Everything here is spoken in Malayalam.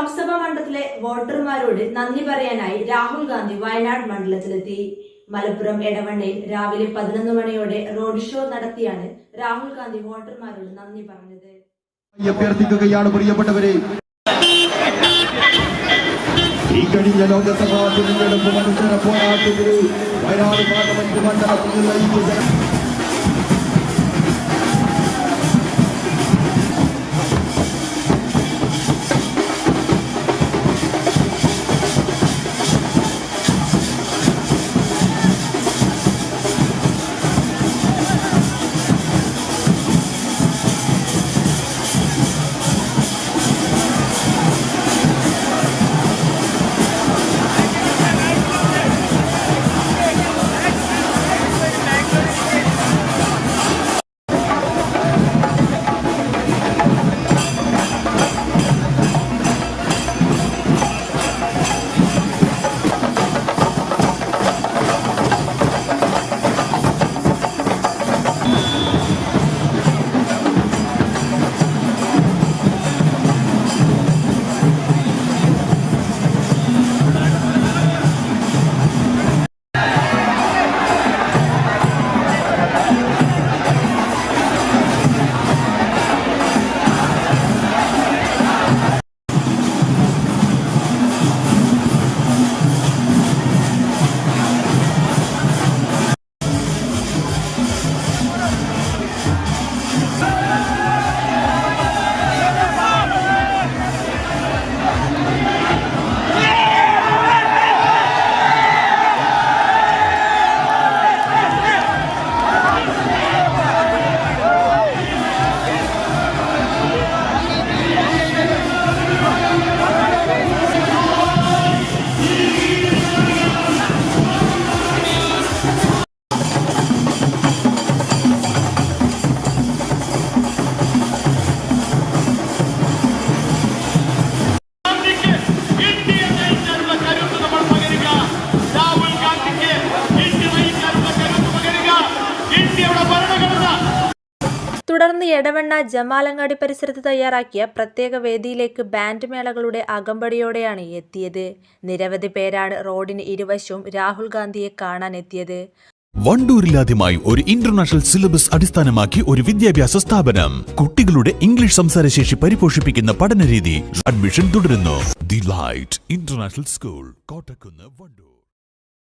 ലോക്സഭാ മണ്ഡലത്തിലെ വോട്ടർമാരോട് നന്ദി പറയാനായി രാഹുൽ ഗാന്ധി വയനാട് മണ്ഡലത്തിലെത്തി. മലപ്പുറം എടവണ്ണയിൽ രാവിലെ പതിനൊന്ന് മണിയോടെ റോഡ് ഷോ നടത്തിയാണ് രാഹുൽ ഗാന്ധി വോട്ടർമാരോട് നന്ദി പറഞ്ഞത്. അഭ്യർത്ഥിക്കുകയാണ് പ്രിയപ്പെട്ടവരെ. ഈ കഴിഞ്ഞ ലോകസഭാ തിരഞ്ഞെടുപ്പ് മത്സര പോരാട്ടത്തിൽ വയനാട് പാർലമെന്റ് മണ്ഡലത്തിൽ നിന്നുള്ള തുടർന്ന് എടവണ്ണ ജമാലങ്ങാടി പരിസരത്ത് തയ്യാറാക്കിയ പ്രത്യേക വേദിയിലേക്ക് ബാൻഡ് മേളകളുടെ അകമ്പടിയോടെയാണ് എത്തിയത്. നിരവധി പേരാണ് റോഡിന് ഇരുവശവും രാഹുൽ ഗാന്ധിയെ കാണാൻ എത്തിയത് വണ്ടൂരിലാദ്യമായി ഒരു ഇന്റർനാഷണൽ സിലബസ് അടിസ്ഥാനമാക്കി ഒരു വിദ്യാഭ്യാസ സ്ഥാപനം. കുട്ടികളുടെ ഇംഗ്ലീഷ് സംസാരശേഷി പരിപോഷിപ്പിക്കുന്ന പഠനരീതി. അഡ്മിഷൻ തുടരുന്നു. The light international school Kottakkunnu Vandoor.